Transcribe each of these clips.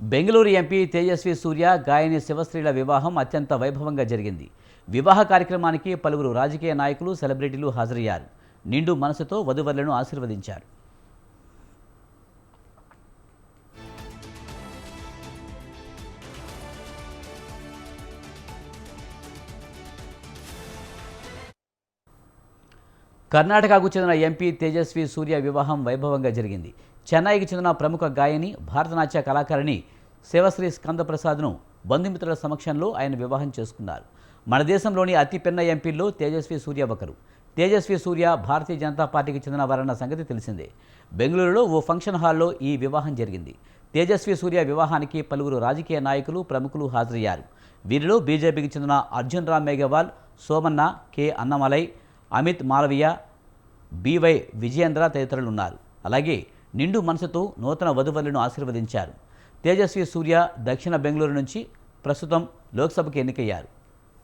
Bengaluru MP Tejaswi సూర్య గాయని శివశ్రీల వివాహం అత్యంత వైభవంగా జరిగింది. వివాహ కార్యక్రమానికి పలువురు రాజకీయ నాయకులు సెలబ్రిటీలు హాజరయ్యారు. నిండు మనసుతో వధువరులను ఆశీర్వదించారు. కర్ణాటకకు చెందిన ఎంపీ తేజస్వి సూర్య వివాహం వైభవంగా జరిగింది. చెన్నైకి చెందిన ప్రముఖ గాయని భారతనాట్య కళాకారిణి శివశ్రీ స్కందప్రసాద్ను బంధుమిత్రుల సమక్షంలో ఆయన వివాహం చేసుకున్నారు. మన దేశంలోని అతి పెన్న ఎంపీల్లో తేజస్వి సూర్య ఒకరు. తేజస్వి సూర్య భారతీయ జనతా పార్టీకి చెందిన వారన్న సంగతి తెలిసిందే. బెంగళూరులో ఓ ఫంక్షన్ హాల్లో ఈ వివాహం జరిగింది. తేజస్వి సూర్య వివాహానికి పలువురు రాజకీయ నాయకులు ప్రముఖులు హాజరయ్యారు. వీరిలో బీజేపీకి చెందిన అర్జున్ రామ్ మేఘవాల్ సోమన్న కె అన్నమలై అమిత్ మాలవీయ బివై విజయేంద్ర తదితరులు ఉన్నారు అలాగే నిండు మనసుతో నూతన వధువరులను ఆశీర్వదించారు. తేజస్వి సూర్య దక్షిణ బెంగళూరు నుంచి ప్రస్తుతం లోక్సభకు ఎన్నికయ్యారు.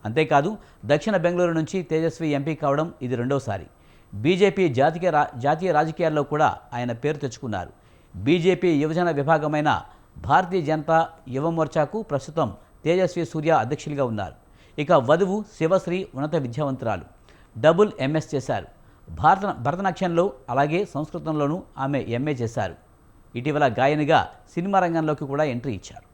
అంతేకాదు దక్షిణ బెంగళూరు నుంచి తేజస్వి ఎంపీ కావడం ఇది రెండోసారి. బీజేపీ జాతీయ రా జాతీయ రాజకీయాల్లో కూడా ఆయన పేరు తెచ్చుకున్నారు. బీజేపీ యువజన విభాగమైన భారతీయ జనతా యువమోర్చాకు ప్రస్తుతం తేజస్వి సూర్య అధ్యక్షులుగా ఉన్నారు. ఇక వధువు శివశ్రీ ఉన్నత విద్యావంతురాలు. డబుల్ ఎంఎస్ చేశారు. భారత భరతనాట్యంలో అలాగే సంస్కృతంలోనూ ఆమె ఎంఏ చేశారు. ఇటీవల గాయనిగా సినిమా రంగంలోకి కూడా ఎంట్రీ ఇచ్చారు.